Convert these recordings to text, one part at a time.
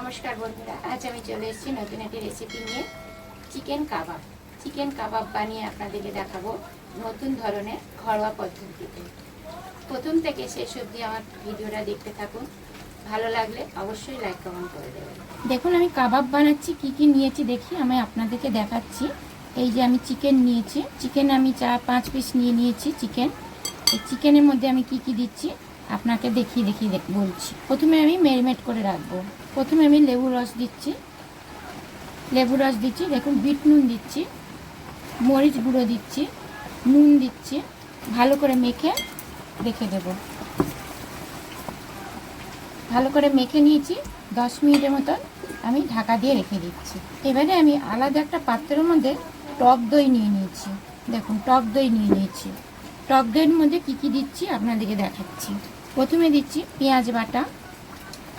নমস্কার বন্ধুরা, আজ আমি চলে এসেছি নতুন একটি রেসিপি নিয়ে চিকেন কাবাব চিকেন কাবাব বানিয়ে আপনাদেরকে দেখাবো নতুন ধরনের ঘরোয়া পদ্ধতিতে। প্রথম থেকে শেষ অবধি আমার ভিডিওটা দেখতে থাকুন। ভালো লাগলে অবশ্যই লাইক কমেন্ট করে দেবেন। দেখুন, আমি কাবাব বানাচ্ছি, কি কি নিয়েছি দেখি, আমি আপনাদেরকে দেখাচ্ছি। এই যে আমি চিকেন নিয়েছি চিকেন আমি চার পাঁচ পিস নিয়ে নিয়েছি চিকেন এই চিকেনের মধ্যে আমি কি কি দিচ্ছি, আপনাকে দেখিয়ে দেখিয়ে বলছি। প্রথমে আমি ম্যারিনেট করে রাখব। প্রথমে আমি লেবু রস দিচ্ছি। লেবু রস দিচ্ছি, দেখুন, বিট নুন দিচ্ছি, মরিচ গুঁড়ো দিচ্ছি, নুন দিচ্ছি, ভালো করে মেখে রেখে দেব। ভালো করে মেখে নিয়েছি, দশ মিনিটের মতন আমি ঢাকা দিয়ে রেখে দিচ্ছি। এবারে আমি আলাদা একটা পাত্রের মধ্যে টক দই নিয়ে নিয়েছি। দেখুন, টক দই নিয়ে নিয়েছি। টক দইয়ের মধ্যে কি কি দিচ্ছি আপনাদেরকে দেখাচ্ছি। প্রথমে দিচ্ছি পেঁয়াজ বাটা,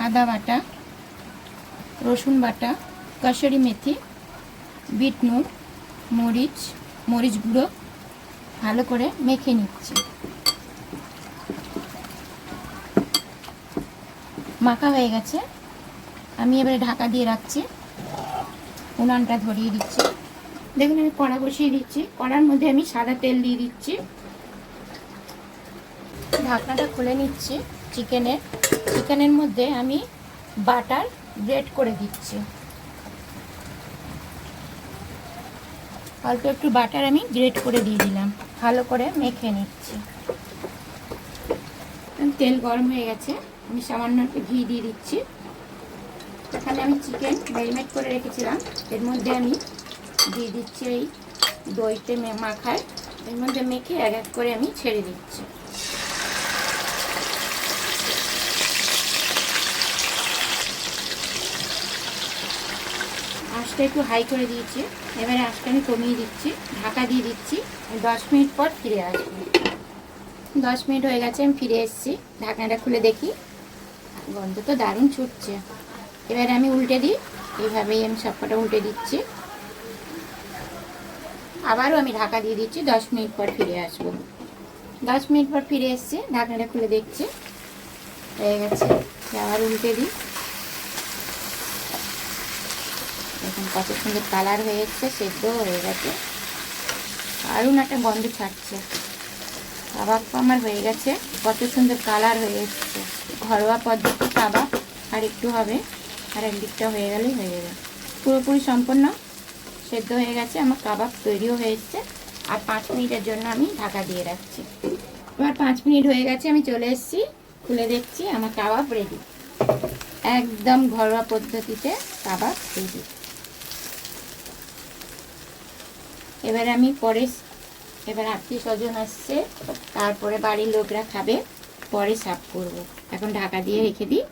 আদা বাটা রসুন বাটা কসুরি মেথি, বিট নুন, মরিচ মরিচ গুঁড়ো ভালো করে মেখে নিচ্ছি। মাখা হয়ে গেছে। আমি এবারে ঢাকা দিয়ে রাখছি। উনানটা ধরিয়ে দিচ্ছি। দেখুন, আমি কড়া বসিয়ে দিচ্ছি। কড়ার মধ্যে আমি সাদা তেল দিয়ে দিচ্ছি। ঢাকনাটা খুলে নিচ্ছি চিকেনের। চিকেনের মধ্যে আমি বাটার গ্রেট করে দিচ্ছি। অল্প একটু বাটার আমি গ্রেট করে দিয়ে দিলাম। ভালো করে মেখে নিচ্ছি। তেল গরম হয়ে গেছে। আমি সামান্য একটু ঘি দিয়ে দিচ্ছি। এখানে আমি চিকেন ম্যারিনেট করে রেখেছিলাম। এর মধ্যে আমি দিয়ে দিচ্ছি এই দইতে মাখায়। এর মধ্যে মেখে এক এক করে আমি ছেড়ে দিচ্ছি। আঁচটা একটু হাই করে দিয়েছি। এবারে আঁচটা আমি কমিয়ে দিচ্ছি, ঢাকা দিয়ে দিচ্ছি। দশ মিনিট পর ফিরে আসব। দশ মিনিট হয়ে গেছে, আমি ফিরে এসেছি। ঢাকনাটা খুলে দেখি। গন্ধ তো দারুণ ছুটছে। এবারে আমি উল্টে দিই। এইভাবেই আমি সবকটা উল্টে দিচ্ছি। আবারও আমি ঢাকা দিয়ে দিচ্ছি। দশ মিনিট পর ফিরে আসব। দশ মিনিট পর ফিরে এসেছি। ঢাকনাটা খুলে দেখছি। হয়ে গেছে। আবার উল্টে দিই। দেখুন কত সুন্দর কালার হয়ে এসছে সেদ্ধ হয়ে গেছে। দারুণ একটা গন্ধ ছাড়ছে। কাবাব আমার হয়ে গেছে, কত সুন্দর কালার হয়ে এসছে ঘরোয়া পদ্ধতি কাবাব, আর একটু হবে, আর একদিকটা হয়ে গেলেই হয়ে যাবে। পুরোপুরি সম্পূর্ণ সেদ্ধ হয়ে গেছে, আমার কাবাব তৈরিও হয়ে এসছে আর পাঁচ মিনিটের জন্য আমি ঢাকা দিয়ে রাখছি। এবার পাঁচ মিনিট হয়ে গেছে, আমি চলে এসেছি, খুলে দেখছি আমার কাবাব রেডি একদম ঘরোয়া পদ্ধতিতে কাবাব রেডি এবার আমি পরে এবার আত্মীয় স্বজন আসছে, তারপরে বাড়ির লোকরা খাবে, পরে সাফ করব। এখন ঢাকা দিয়ে রেখে দিই।